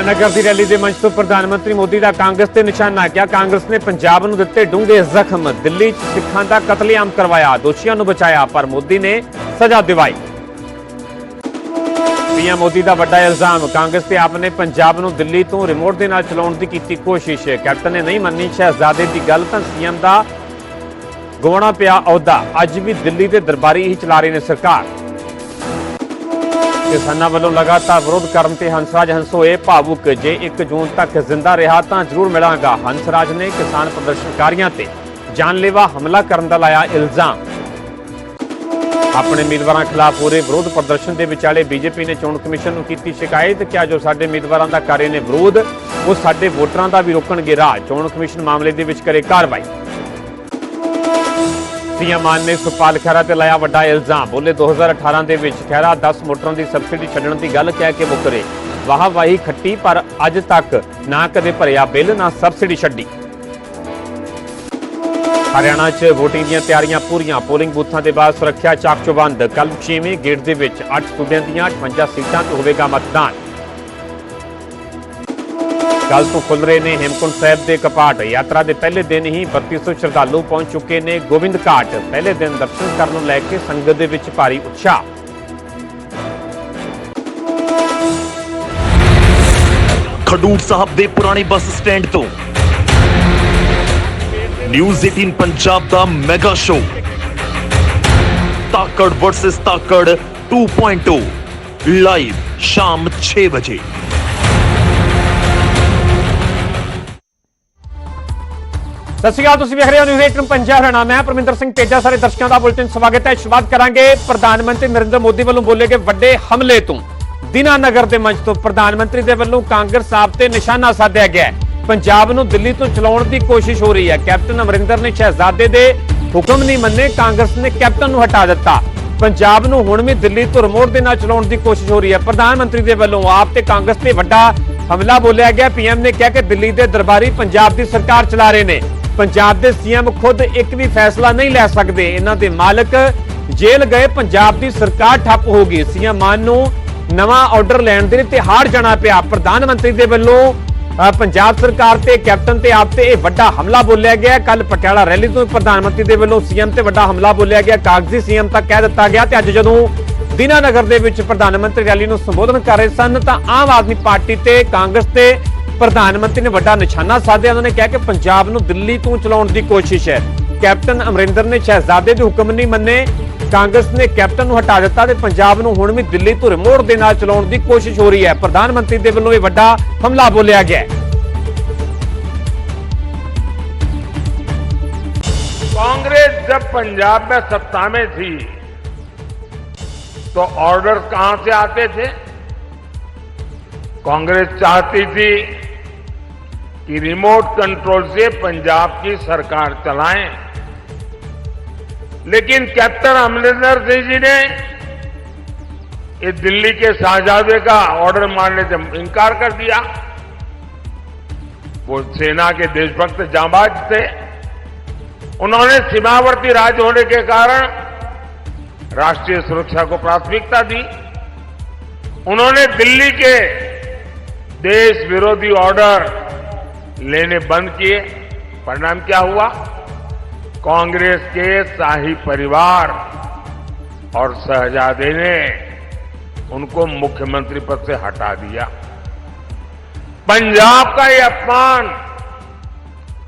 ਦੀਨਾਨਗਰ ਦੀ rally ਦੇ ਮੰਚ ਤੋਂ ਪ੍ਰਧਾਨ ਮੰਤਰੀ ਮੋਦੀ ਦਾ ਕਾਂਗਰਸ ਤੇ ਨਿਸ਼ਾਨਾ ਕਿਹਾ ਕਾਂਗਰਸ ਨੇ ਪੰਜਾਬ ਨੂੰ ਦਿੱਤੇ ਡੂੰਘੇ ਜ਼ਖਮ। ਦਿੱਲੀ 'ਚ ਸਿੱਖਾਂ ਦਾ ਕਤਲੇਆਮ ਕਰਵਾਇਆ, ਦੋਸ਼ੀਆਂ ਨੂੰ ਬਚਾਇਆ, ਪਰ ਮੋਦੀ ਨੇ ਸਜ਼ਾ ਦਿਵਾਈ। ਪੀਐਮ ਮੋਦੀ ਦਾ ਵੱਡਾ ਇਲਜ਼ਾਮ, ਕਾਂਗਰਸ ਤੇ ਆਪ ਨੇ ਪੰਜਾਬ ਨੂੰ ਦਿੱਲੀ ਤੋਂ ਰਿਮੋਟ ਦੇ ਨਾਲ ਚਲਾਉਣ ਦੀ ਕੀਤੀ ਕੋਸ਼ਿਸ਼। ਕੈਪਟਨ ਨੇ ਨਹੀਂ ਮੰਨੀ ਸ਼ਹਿਜ਼ਾਦੇ ਦੀ ਗੱਲ, ਤਾਂ ਸੀਐਮ ਦਾ ਗਵਾਉਣਾ ਪਿਆ ਅਹੁਦਾ। ਅੱਜ ਵੀ ਦਿੱਲੀ ਦੇ ਦਰਬਾਰੀ ਹੀ ਚਲਾ ਰਹੇ ਨੇ ਸਰਕਾਰ। ਕਿਸਾਨਾਂ ਵੱਲੋਂ ਲਗਾਤਾਰ ਵਿਰੋਧ ਕਰਨ ਤੇ ਹੰਸਰਾਜ ਹੰਸੋਏ ਭਾਵੁਕ ਜੇ 1 ਜੂਨ ਤੱਕ ਜ਼ਿੰਦਾ ਰਿਹਾ ਤਾਂ ਜ਼ਰੂਰ ਮਿਲਾਂਗਾ। ਹੰਸਰਾਜ ਨੇ ਕਿਸਾਨ ਪ੍ਰਦਰਸ਼ਨਕਾਰੀਆਂ ਤੇ ਜਾਨਲੇਵਾ ਹਮਲਾ ਕਰਨ ਦਾ ਲਾਇਆ ਇਲਜ਼ਾਮ। ਆਪਣੇ ਉਮੀਦਵਾਰਾਂ ਖਿਲਾਫ ਹੋ ਰਹੇ ਵਿਰੋਧ ਪ੍ਰਦਰਸ਼ਨ ਦੇ ਵਿਚਾਲੇ ਬੀਜੇਪੀ ਨੇ ਚੋਣ ਕਮਿਸ਼ਨ ਨੂੰ ਕੀਤੀ ਸ਼ਿਕਾਇਤ ਕਿ ਜੋ ਸਾਡੇ ਉਮੀਦਵਾਰਾਂ ਦਾ ਕਰ ਰਹੇ ਨੇ ਵਿਰੋਧ, ਉਹ ਸਾਡੇ ਵੋਟਰਾਂ ਦਾ ਵੀ ਰੋਕਣਗੇ ਰਾਹ। ਚੋਣ ਕਮਿਸ਼ਨ ਮਾਮਲੇ ਦੇ ਵਿੱਚ ਕਰੇ ਕਾਰਵਾਈ। ਸੀਐਮ ਮਾਨ ਨੇ ਸੁਖਪਾਲ ਖਹਿਰਾ ਤੇ ਲਾਇਆ ਵੱਡਾ ਇਲਜ਼ਾਮ। ਬੋਲੇ 2018 ਦੇ ਵਿੱਚ ਖਹਿਰਾ 10 ਮੋਟਰਾਂ ਦੀ ਸਬਸਿਡੀ ਛੱਡਣ ਦੀ ਗੱਲ ਕਹਿ ਕੇ ਮੁੱਕਰੇ। ਵਾਹ ਵਾਹੀ ਖੱਟੀ, ਪਰ ਅੱਜ ਤੱਕ ਨਾ ਕਦੇ ਭਰਿਆ ਬਿੱਲ, ਨਾ ਸਬਸਿਡੀ ਛੱਡੀ। ਹਰਿਆਣਾ 'ਚ VOTING ਦੀਆਂ ਤਿਆਰੀਆਂ ਪੂਰੀਆਂ। ਪੋਲਿੰਗ ਬੂਥਾਂ ਦੇ ਬਾਅਦ ਸੁਰੱਖਿਆ ਚਾਕ ਚੌਬੰਦ ਕੱਲ 6ਵੇਂ ਗੇਟ ਦੇ ਵਿੱਚ 8 ਸੂਬਿਆਂ ਦੀਆਂ 58 ਸੀਟਾਂ ਤੇ ਹੋਵੇਗਾ ਮਤਦਾਨ। ਕੱਲ ਤੋਂ ਖੁੱਲ ਰਹੇ ਨੇ। ਹੇਮਕੁੰਟ ਸਾਹਿਬ ਦੇ ਕਪਾਟ ਯਾਤਰਾ ਦੇ ਪਹਿਲੇ ਦਿਨ ਹੀ 3200 ਸ਼ਰਧਾਲੂ ਪਹੁੰਚ ਚੁੱਕੇ ਨੇ ਗੋਬਿੰਦ ਘਾਟ। ਪਹਿਲੇ ਦਿਨ ਦਰਸ਼ਨ ਕਰਨ ਨੂੰ ਲੈ ਕੇ ਸੰਗਤ ਦੇ ਵਿੱਚ ਭਾਰੀ ਉਤਸ਼ਾਹ। ਖਡੂਰ ਸਾਹਿਬ ਦੇ ਪੁਰਾਣੇ ਬੱਸ ਸਟੈਂਡ ਤੋਂ ਨਿਊਜ਼ 18 ਪੰਜਾਬ ਦਾ ਮੈਗਾ ਸ਼ੋਅ ਤਾਕੜ ਵਰਸਸ ਤਾਕੜ 2.0 ਲਾਈਵ ਸ਼ਾਮ 6 ਵਜੇ। ਸਤਿ ਸ਼੍ਰੀ ਅਕਾਲ, ਤੁਸੀਂ ਵੇਖ ਰਹੇ ਹੋ ਨਿਊਜ਼ 18 ਪੰਜਾਬ। ਹਰਿਆਣਾ ਮੈਂ ਪਰਮਿੰਦਰ ਸਿੰਘ ਤੇਜਾ। ਸਾਰੇ ਦਰਸ਼ਕਾਂ ਦਾ ਬੁਲਟਨ ਸਵਾਗਤ ਹੈ। ਸ਼ੁਰੂਆਤ ਕਰਾਂਗੇ ਪ੍ਰਧਾਨ ਮੰਤਰੀ ਨਰਿੰਦਰ ਮੋਦੀ ਵੱਲੋਂ ਬੋਲੇ ਗਏ ਵੱਡੇ ਹਮਲੇ ਤੋਂ। ਦੀਨਾਨਗਰ ਦੇ ਮੰਚ ਤੋਂ ਪ੍ਰਧਾਨ ਮੰਤਰੀ ਦੇ ਵੱਲੋਂ ਕਾਂਗਰਸ ਆਪ ਤੇ ਨਿਸ਼ਾਨਾ ਸਾਧਿਆ ਗਿਆ ਹੈ। ਪੰਜਾਬ ਨੂੰ ਦਿੱਲੀ ਤੋਂ ਚਲਾਉਣ ਦੀ ਕੋਸ਼ਿਸ਼ ਹੋ ਰਹੀ ਹੈ। ਕੈਪਟਨ ਅਮਰਿੰਦਰ ਨੇ ਸ਼ਹਿਜ਼ਾਦੇ ਦੇ ਹੁਕਮ ਨਹੀਂ ਮੰਨੇ, ਕਾਂਗਰਸ ਨੇ ਕੈਪਟਨ ਨੂੰ ਹਟਾ ਦਿੱਤਾ। ਪੰਜਾਬ ਨੂੰ ਹੁਣ ਵੀ ਦਿੱਲੀ ਤੋਂ ਰਿਮੋਟ ਦੇ ਨਾਲ ਚਲਾਉਣ ਦੀ ਕੋਸ਼ਿਸ਼ ਹੋ ਰਹੀ ਹੈ। ਪ੍ਰਧਾਨ ਮੰਤਰੀ ਦੇ ਵੱਲੋਂ ਆਪ ਤੇ ਕਾਂਗਰਸ ਤੇ ਵੱਡਾ ਹਮਲਾ ਬੋਲਿਆ ਗਿਆ। ਪੀਐਮ ਨੇ ਕਿਹਾ ਕਿ ਦਿੱਲੀ ਦੇ ਦਰਬਾਰੀ ਪੰਜਾਬ ਦੀ ਸਰਕਾਰ ਚਲਾ ਰਹੇ ਨੇ। ਪੰਜਾਬ ਦੇ ਸੀਐਮ ਖੁਦ ਇੱਕ ਵੀ ਫੈਸਲਾ ਨਹੀਂ ਲੈ ਸਕਦੇ। ਇਹਨਾਂ ਦੇ ਮਾਲਕ ਜੇਲ੍ਹ ਗਏ, ਪੰਜਾਬ ਦੀ ਸਰਕਾਰ ਠੱਪ ਹੋ ਗਈ। ਸੀਐਮ ਮਾਨ ਨੂੰ ਨਵਾਂ ਆਰਡਰ ਲੈਣ ਦੇ ਲਈ ਤਿਹਾੜ ਜਾਣਾ ਪਿਆ। ਪ੍ਰਧਾਨ ਮੰਤਰੀ ਦੇ ਵੱਲੋਂ ਪੰਜਾਬ ਸਰਕਾਰ ਤੇ ਕੈਪਟਨ ਤੇ ਆਪ ਤੇ ਇਹ ਵੱਡਾ ਹਮਲਾ ਬੋਲਿਆ ਗਿਆ। ਕੱਲ ਪਟਿਆਲਾ ਰੈਲੀ ਤੋਂ ਪ੍ਰਧਾਨ ਮੰਤਰੀ ਦੇ ਵੱਲੋਂ ਸੀਐਮ ਤੇ ਵੱਡਾ ਹਮਲਾ ਬੋਲਿਆ ਗਿਆ। ਕਾਗਜ਼ੀ ਸੀਐਮ ਤੱਕ ਕਹਿ ਦਿੱਤਾ ਗਿਆ ਤੇ ਅੱਜ ਜਦੋਂ ਦੀਨਾਨਗਰ ਦੇ ਵਿੱਚ ਪ੍ਰਧਾਨ ਮੰਤਰੀ ਰੈਲੀ ਨੂੰ ਸੰਬੋਧਨ ਕਰ ਰਹੇ ਸਨ ਤਾਂ ਆਮ ਆਦਮੀ ਪਾਰਟੀ ਤੇ ਕਾਂਗਰਸ ਤੇ ਪ੍ਰਧਾਨ ਮੰਤਰੀ ਨੇ ਵੱਡਾ ਨਿਸ਼ਾਨਾ ਸਾਧਿਆ ਉਹਨਾਂ ਨੇ ਕਿਹਾ ਕਿ ਪੰਜਾਬ ਨੂੰ ਦਿੱਲੀ ਤੋਂ ਚਲਾਉਣ ਦੀ ਕੋਸ਼ਿਸ਼ ਹੈ ਕੈਪਟਨ ਅਮਰਿੰਦਰ ਨੇ ਸ਼ਹਿਜ਼ਾਦੇ ਦੇ ਹੁਕਮ ਨਹੀਂ ਮੰਨੇ ਕਾਂਗਰਸ ਨੇ ਕੈਪਟਨ ਨੂੰ ਹਟਾ ਦਿੱਤਾ ਤੇ ਪੰਜਾਬ ਨੂੰ ਹੁਣ ਵੀ ਦਿੱਲੀ ਤੋਂ ਰਿਮੋਟ ਦੇ ਨਾਲ ਚਲਾਉਣ ਦੀ ਕੋਸ਼ਿਸ਼ ਹੋ ਰਹੀ ਹੈ ਪ੍ਰਧਾਨ ਮੰਤਰੀ ਦੇ ਵੱਲੋਂ ਇਹ ਵੱਡਾ ਹਮਲਾ ਬੋਲਿਆ ਗਿਆ ਹੈ कांग्रेस जब पंजाब में सत्ता में थी तो ऑर्डर कहां से आते थे कांग्रेस चाहती थी कि रिमोट कंट्रोल से पंजाब की सरकार चलाएँ। लेकिन कैप्टन अमरिंदर सिंह जी ने ये दिल्ली के शाहजादे का ऑर्डर मानने से इंकार कर दिया। वो सेना के देशभक्त जांबाज थे। उन्होंने सीमावर्ती राज्य होने के कारण राष्ट्रीय सुरक्षा को प्राथमिकता दी। उन्होंने दिल्ली के देश विरोधी ऑर्डर लेने बंद किए। परिणाम क्या हुआ? कांग्रेस के शाही परिवार और शहजादे ने उनको मुख्यमंत्री पद से हटा दिया। पंजाब का ये अपमान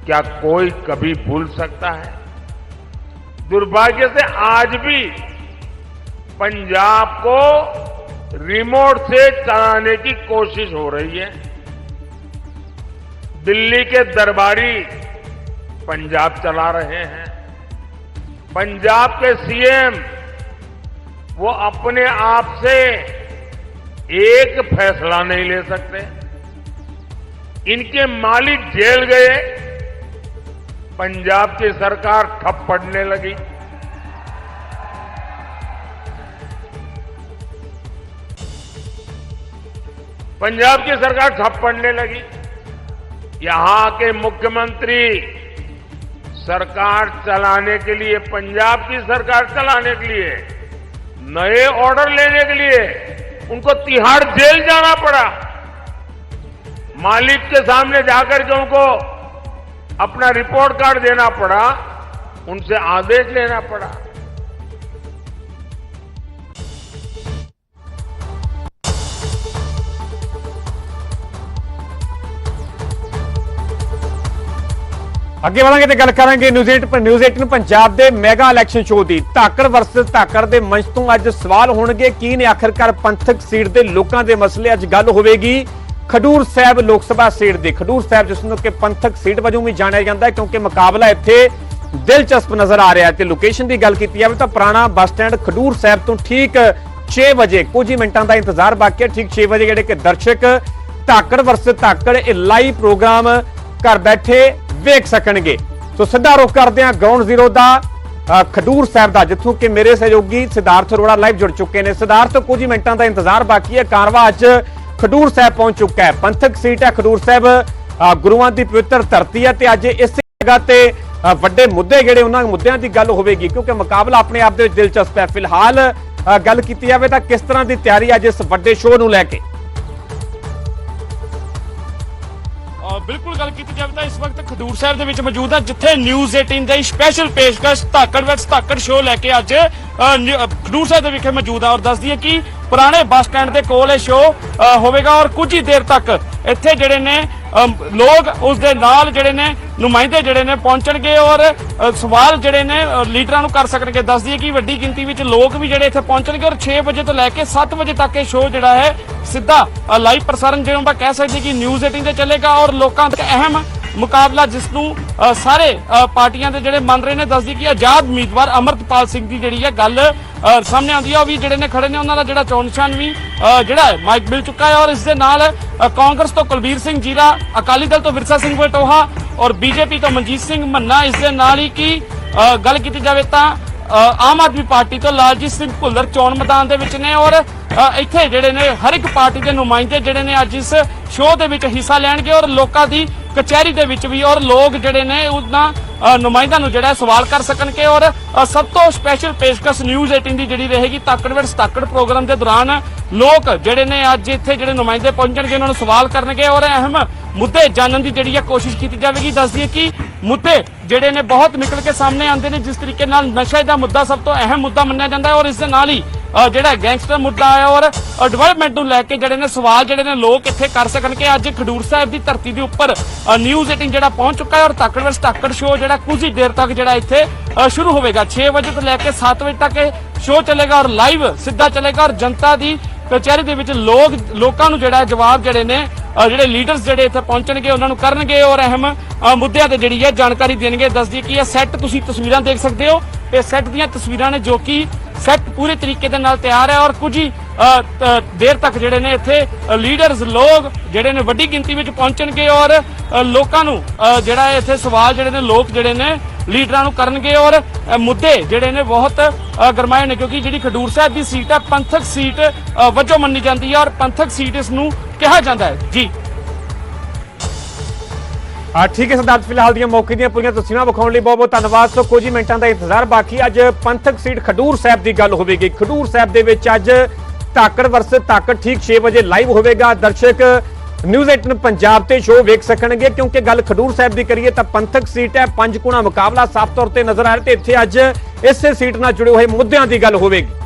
क्या कोई कभी भूल सकता है? दुर्भाग्य से आज भी पंजाब को रिमोट से चलाने की कोशिश हो रही है। दिल्ली के दरबारी पंजाब चला रहे हैं। पंजाब के सीएम, वो अपने आप से एक फैसला नहीं ले सकते। इनके मालिक जेल गए, पंजाब की सरकार ठप पड़ने लगी। पंजाब की सरकार ठप पड़ने लगी। यहाँ के मुख्यमंत्री सरकार चलाने के लिए, पंजाब की सरकार चलाने के लिए, नए ऑर्डर लेने के लिए, उनको तिहाड़ जेल जाना पड़ा। मालिक के सामने जाकर के उनको अपना रिपोर्ट कार्ड देना पड़ा, उनसे आदेश लेना पड़ा। ਅੱਗੇ ਵਧਾਂਗੇ ਤੇ ਗੱਲ ਕਰਾਂਗੇ ਨਿਊਜ਼ 8 ਨਿਊਜ਼ 18 ਪੰਜਾਬ ਦੇ ਮੈਗਾ ਇਲੈਕਸ਼ਨ ਸ਼ੋਅ ਦੀ। ਧਾਕੜ ਵਰਸਸ ਧਾਕੜ ਦੇ ਮੰਚ ਤੋਂ ਅੱਜ ਸਵਾਲ ਹੋਣਗੇ, ਕੀ ਨੇ ਆਖਰਕਾਰ ਪੰਥਕ ਸੀਟ ਦੇ ਲੋਕਾਂ ਦੇ ਮਸਲੇ? ਅੱਜ ਗੱਲ ਹੋਵੇਗੀ ਖਡੂਰ ਸਾਹਿਬ ਲੋਕ ਸਭਾ ਸੀਟ ਦੀ। ਖਡੂਰ ਸਾਹਿਬ ਜਿਸ ਨੂੰ ਕਿ ਪੰਥਕ ਸੀਟ ਵਜੋਂ ਵੀ ਜਾਣਿਆ ਜਾਂਦਾ ਹੈ ਕਿਉਂਕਿ ਮੁਕਾਬਲਾ ਇੱਥੇ ਦਿਲਚਸਪ ਨਜ਼ਰ ਆ ਰਿਹਾ ਹੈ ਤੇ ਲੋਕੇਸ਼ਨ ਦੀ ਗੱਲ ਕੀਤੀ ਜਾਵੇ ਤਾਂ ਪੁਰਾਣਾ ਬੱਸ ਸਟੈਂਡ ਖਡੂਰ ਸਾਹਿਬ ਤੋਂ ਠੀਕ 6 ਵਜੇ, ਕੁਝ ਹੀ ਮਿੰਟਾਂ ਦਾ ਇੰਤਜ਼ਾਰ ਬਾਕੀ ਹੈ। ਠੀਕ 6 ਵਜੇ ਜਿਹੜੇ ਕਿ ਦਰਸ਼ਕ ਧਾਕੜ ਵਰਸ ਧਾਕੜ ਇਹ ਲਾਈਵ ਪ੍ਰੋਗਰਾਮ ਘਰ ਬੈਠੇ ਵੇਖ ਸਕਣਗੇ। ਸੋ ਸਿੱਧਾ ਰੁਖ ਕਰਦੇ ਹਾਂ ਗਰਾਊਂਡ ਜ਼ੀਰੋ ਦਾ ਖਡੂਰ ਸਾਹਿਬ ਦਾ, ਜਿੱਥੋਂ ਕਿ ਮੇਰੇ ਸਹਿਯੋਗੀ ਸਿਧਾਰਥ ਅਰੋੜਾ ਲਾਈਵ ਜੁੜ ਚੁੱਕੇ ਨੇ। ਸਿਧਾਰਥ, ਕੁਝ ਮਿੰਟਾਂ ਦਾ ਇੰਤਜ਼ਾਰ ਬਾਕੀ ਹੈ। ਕਾਰਵਾ ਅੱਜ ਖਡੂਰ ਸਾਹਿਬ ਪਹੁੰਚ ਚੁੱਕਾ ਹੈ। ਪੰਥਕ ਸੀਟ ਹੈ ਖਡੂਰ ਸਾਹਿਬ। ਗੁਰੂਆਂ ਦੀ ਪਵਿੱਤਰ ਧਰਤੀ ਹੈ ਤੇ ਅੱਜ ਇਸ ਜਗ੍ਹਾ ਤੇ ਵੱਡੇ ਮੁੱਦੇ ਜਿਹੜੇ ਉਹਨਾਂ ਮੁੱਦਿਆਂ ਦੀ ਗੱਲ ਹੋਵੇਗੀ, ਕਿਉਂਕਿ ਮੁਕਾਬਲਾ ਆਪਣੇ ਆਪ ਦੇ ਵਿੱਚ ਦਿਲਚਸਪ ਹੈ। ਫਿਲਹਾਲ ਗੱਲ ਕੀਤੀ ਜਾਵੇ ਤਾਂ ਕਿਸ ਤਰ੍ਹਾਂ ਦੀ ਤਿਆਰੀ ਅੱਜ ਇਸ ਵੱਡੇ ਸ਼ੋਅ ਨੂੰ ਲੈ ਕੇ? ਬਿਲਕੁਲ ਗੱਲ ਕੀਤੀ ਜਾਵੇ ਤਾਂ ਇਸ ਵਕਤ ਖਡੂਰ ਸਾਹਿਬ ਦੇ ਵਿੱਚ ਮੌਜੂਦ ਹਾਂ ਜਿੱਥੇ ਨਿਊਜ਼ 18 ਦਾ ਸਪੈਸ਼ਲ ਪੇਸ਼ਕਸ਼ ਧਾਕੜ ਵਿੱਚ ਧਾਕੜ ਸ਼ੋਅ ਲੈ ਕੇ ਅੱਜ ਖਡੂਰ ਸਾਹਿਬ ਦੇ ਵਿਖੇ ਮੌਜੂਦ ਆ ਔਰ ਦੱਸਦੀ ਹੈ ਕਿ ਪੁਰਾਣੇ ਬੱਸ ਸਟੈਂਡ ਦੇ ਕੋਲ ਇਹ ਸ਼ੋਅ ਹੋਵੇਗਾ ਔਰ ਕੁਝ ਹੀ ਦੇਰ ਤੱਕ ਇੱਥੇ ਜਿਹੜੇ ਨੇ ਲੋਕ ਉਸ ਦੇ ਨਾਲ ਜਿਹੜੇ ਨੇ, ਨੁਮਾਇੰਦੇ ਜਿਹੜੇ ਨੇ ਪਹੁੰਚਣਗੇ ਔਰ ਸਵਾਲ ਜਿਹੜੇ ਨੇ ਲੀਡਰਾਂ ਨੂੰ ਕਰ ਸਕਣਗੇ। ਦੱਸਦੀ ਹੈ ਕਿ ਵੱਡੀ ਗਿਣਤੀ ਵਿੱਚ ਲੋਕ ਵੀ ਜਿਹੜੇ ਇੱਥੇ ਪਹੁੰਚਣਗੇ ਔਰ 6 ਵਜੇ ਤੋਂ ਲੈ ਕੇ 7 ਵਜੇ ਤੱਕ ਇਹ ਸ਼ੋਅ ਜਿਹੜਾ ਹੈ, ਸਿੱਧਾ ਲਾਈਵ ਪ੍ਰਸਾਰਣ ਜਿਵੇਂ ਆਪਾਂ ਕਹਿ ਸਕਦੇ ਕਿ ਨਿਊਜ਼ 18 ਤੇ ਚੱਲੇਗਾ ਔਰ ਲੋਕਾਂ ਦਾ ਅਹਿਮ ਮੁਕਾਬਲਾ ਜਿਸ ਨੂੰ ਸਾਰੇ ਪਾਰਟੀਆਂ ਦੇ ਜਿਹੜੇ ਮੰਨ ਰਹੇ ਨੇ ਦੱਸਦੀ ਕਿ ਆਜ਼ਾਦ ਉਮੀਦਵਾਰ ਅਮਰਤਪਾਲ ਸਿੰਘ ਦੀ ਜਿਹੜੀ ਹੈ ਗੱਲ ਸਾਹਮਣੇ ਆਉਂਦੀ ਹੈ ਉਹ ਵੀ ਜਿਹੜੇ ਨੇ ਖੜੇ ਨੇ, ਉਹਨਾਂ ਦਾ ਜਿਹੜਾ ਚੋਣ ਨਿਸ਼ਾਨ ਵੀ ਜਿਹੜਾ ਹੈ ਮਾਈਕ ਮਿਲ ਚੁੱਕਾ ਹੈ ਔਰ ਇਸ ਦੇ ਨਾਲ ਕਾਂਗਰਸ ਤੋਂ ਕੁਲਬੀਰ ਸਿੰਘ ਜੀਰਾ, ਅਕਾਲੀ ਦਲ ਤੋਂ ਵਿਰਸਾ ਸਿੰਘ ਬਟੋਹਾ ਔਰ ਬੀਜੇਪੀ ਤੋਂ ਮਨਜੀਤ ਸਿੰਘ ਮੰਨਾ, ਇਸ ਦੇ ਨਾਲ ਹੀ ਕੀ ਗੱਲ ਕੀਤੀ ਜਾਵੇ ਤਾਂ ਆਮ ਆਦਮੀ ਪਾਰਟੀ ਤੋਂ ਲਾਲਜੀਤ ਸਿੰਘ ਭੁੱਲਰ ਚੋਣ ਮੈਦਾਨ ਦੇ ਵਿੱਚ ਨੇ ਔਰ ਇੱਥੇ ਜਿਹੜੇ ਨੇ ਹਰ ਇੱਕ ਪਾਰਟੀ ਦੇ ਨੁਮਾਇੰਦੇ ਜਿਹੜੇ ਨੇ ਅੱਜ ਇਸ ਸ਼ੋਅ ਦੇ ਵਿੱਚ ਹਿੱਸਾ ਲੈਣਗੇ ਔਰ ਲੋਕਾਂ ਦੀ ਕਚਹਿਰੀ ਦੇ ਵਿੱਚ ਵੀ ਔਰ ਲੋਕ ਜਿਹੜੇ ਨੇ ਉਹਨਾਂ ਅ, ਨੁਮਾਇੰਦਿਆਂ ਨੂੰ ਜਿਹੜਾ ਸਵਾਲ ਕਰ ਸਕਣਗੇ ਔਰ ਸਭ ਤੋਂ ਸਪੈਸ਼ਲ ਪੇਸ਼ਕਸ਼ ਨਿਊਜ਼ 18 ਦੀ ਜਿਹੜੀ ਰਹੇਗੀ ਤਾਕੜਵਰ ਸਤਾਕੜ ਪ੍ਰੋਗਰਾਮ ਦੇ ਦੌਰਾਨ ਲੋਕ ਜਿਹੜੇ ਨੇ ਅੱਜ ਇੱਥੇ ਜਿਹੜੇ ਨੁਮਾਇੰਦੇ ਪਹੁੰਚਣਗੇ ਉਹਨਾਂ ਨੂੰ ਸਵਾਲ ਕਰਨਗੇ ਔਰ ਅਹਿਮ ਮੁੱਦੇ ਜਾਣਨ ਦੀ ਜਿਹੜੀ ਹੈ ਕੋਸ਼ਿਸ਼ ਕੀਤੀ ਜਾਵੇਗੀ। ਦੱਸਦੀ ਹੈ ਕਿ ਮੁੱਦੇ ਜਿਹੜੇ ਨੇ ਬਹੁਤ ਨਿਕਲ ਕੇ ਸਾਹਮਣੇ ਆਉਂਦੇ ਨੇ ਜਿਸ ਤਰੀਕੇ ਨਾਲ ਨਸ਼ੇ ਦਾ ਮੁੱਦਾ ਸਭ ਤੋਂ ਅਹਿਮ ਮੁੱਦਾ ਮੰਨਿਆ ਜਾਂਦਾ ਹੈ ਔਰ ਇਸ ਦੇ ਨਾਲ ਹੀ ਜਿਹੜਾ ਗੈਂਗਸਟਰ ਮੁੱਦਾ ਹੈ ਔਰ ਡਿਵੈਲਪਮੈਂਟ ਨੂੰ ਲੈ ਕੇ ਜਿਹੜੇ ਨੇ ਸਵਾਲ ਜਿਹੜੇ ਨੇ ਲੋਕ ਇੱਥੇ ਕਰ ਸਕਣ ਕਿ ਅੱਜ ਖਡੂਰ ਸਾਹਿਬ ਦੀ ਧਰਤੀ ਦੇ ਉੱਪਰ ਨਿਊਜ਼ 18 ਜਿਹੜਾ ਪਹੁੰਚ ਚੁੱਕਾ ਹੈ ਔਰ ਤਾਕੜ ਵਰਸ ਤਾਕੜ ਸ਼ੋਅ ਜਿਹੜਾ ਕੁਝ ਹੀ ਦੇਰ ਤੱਕ ਜਿਹੜਾ ਇੱਥੇ ਸ਼ੁਰੂ ਹੋਵੇਗਾ। 6 ਵਜੇ ਤੋਂ ਲੈ ਕੇ 7 ਵਜੇ ਤੱਕ ਇਹ ਸ਼ੋਅ ਚੱਲੇਗਾ ਔਰ ਲਾਈਵ ਸਿੱਧਾ ਚੱਲੇਗਾ ਔਰ ਜਨਤਾ ਦੀ ਕਚਹਿਰੀ ਦੇ ਵਿੱਚ ਲੋਕ ਲੋਕਾਂ ਨੂੰ ਜਿਹੜਾ ਹੈ ਜਵਾਬ ਜਿਹੜੇ ਨੇ ਜਿਹੜੇ ਲੀਡਰਸ ਜਿਹੜੇ ਇੱਥੇ ਪਹੁੰਚਣਗੇ, ਉਹਨਾਂ ਨੂੰ ਕਰਨਗੇ ਔਰ ਅਹਿਮ ਮੁੱਦਿਆਂ ਤੇ ਜਿਹੜੀ ਹੈ ਜਾਣਕਾਰੀ ਦੇਣਗੇ। ਦੱਸਦੀ ਕਿ ਇਹ ਸੈੱਟ ਤੁਸੀਂ ਤਸਵੀਰਾਂ ਦੇਖ ਸਕਦੇ ਹੋ। ਇਹ ਸੈੱਟ ਦੀਆਂ ਤਸਵੀਰਾਂ ਨੇ ਜੋ ਕਿ ਸੈੱਟ ਪੂਰੇ ਤਰੀਕੇ ਦੇ ਨਾਲ ਤਿਆਰ ਹੈ ਔਰ ਕੁਝ ਹੀ ਦੇਰ ਤੱਕ ਜਿਹੜੇ ਨੇ ਇੱਥੇ ਲੀਡਰਸ ਲੋਕ ਜਿਹੜੇ ਨੇ ਵੱਡੀ ਗਿਣਤੀ ਵਿੱਚ ਪਹੁੰਚਣਗੇ ਔਰ ਲੋਕਾਂ ਨੂੰ ਜਿਹੜਾ ਹੈ ਇੱਥੇ ਸਵਾਲ ਜਿਹੜੇ ਨੇ, ਲੋਕ ਜਿਹੜੇ ਨੇ ਲੀਡਰਾਂ ਨੂੰ ਕਰਨਗੇ ਔਰ ਮੁੱਦੇ ਜਿਹੜੇ ਨੇ ਬਹੁਤ ਅ, ਗਰਮਾਏ ਨੇ ਕਿਉਂਕਿ ਜਿਹੜੀ ਖਡੂਰ ਸਾਹਿਬ ਦੀ ਸੀਟ ਹੈ ਪੰਥਕ ਸੀਟ ਵਜੋਂ ਮੰਨੀ ਜਾਂਦੀ ਹੈ ਔਰ ਪੰਥਕ ਸੀਟ ਇਸ ਨੂੰ ਕਿਹਾ ਜਾਂਦਾ ਹੈ। ਜੀ। ਆ ਠੀਕ ਹੈ ਸਰਦਾਰ ਫਿਲਹਾਲ ਦੀਆਂ ਮੌਕੇ ਦੀਆਂ ਪੂਰੀਆਂ ਤਸਵੀਰਾਂ ਵਿਖਾਉਣ ਲਈ ਬਹੁਤ ਬਹੁਤ ਧੰਨਵਾਦ। ਸੋ ਕੁਝ ਹੀ ਮਿੰਟਾਂ ਦਾ ਇੰਤਜ਼ਾਰ ਬਾਕੀ ਅੱਜ ਪੰਥਕ ਸੀਟ ਖਡੂਰ ਸਾਹਿਬ ਦੀ ਗੱਲ ਹੋਵੇਗੀ। ਖਡੂਰ ਸਾਹਿਬ ਦੇ ਵਿੱਚ ਅੱਜ ਤਾਕੜ ਵਰਸ ਧਾਕੜ ਠੀਕ 6 ਵਜੇ ਲਾਈਵ ਹੋਵੇਗਾ। ਦਰਸ਼ਕ ਨਿਊਜ਼ 18 ਪੰਜਾਬ ਤੇ ਸ਼ੋਅ ਵੇਖ ਸਕਣਗੇ, ਕਿਉਂਕਿ ਗੱਲ ਖਡੂਰ ਸਾਹਿਬ ਦੀ ਕਰੀਏ ਤਾਂ ਪੰਥਕ ਸੀਟ ਹੈ, ਪੰਜ ਕੋਣਾ ਮੁਕਾਬਲਾ ਸਾਫ਼ ਤੌਰ ਤੇ ਨਜ਼ਰ ਆ ਰਿਹਾ ਤੇ ਇੱਥੇ ਅੱਜ ਇਸੇ ਸੀਟ ਨਾਲ ਜੁੜੇ ਹੋਏ ਮੁੱਦਿਆਂ ਦੀ ਗੱਲ ਹੋਵੇਗੀ।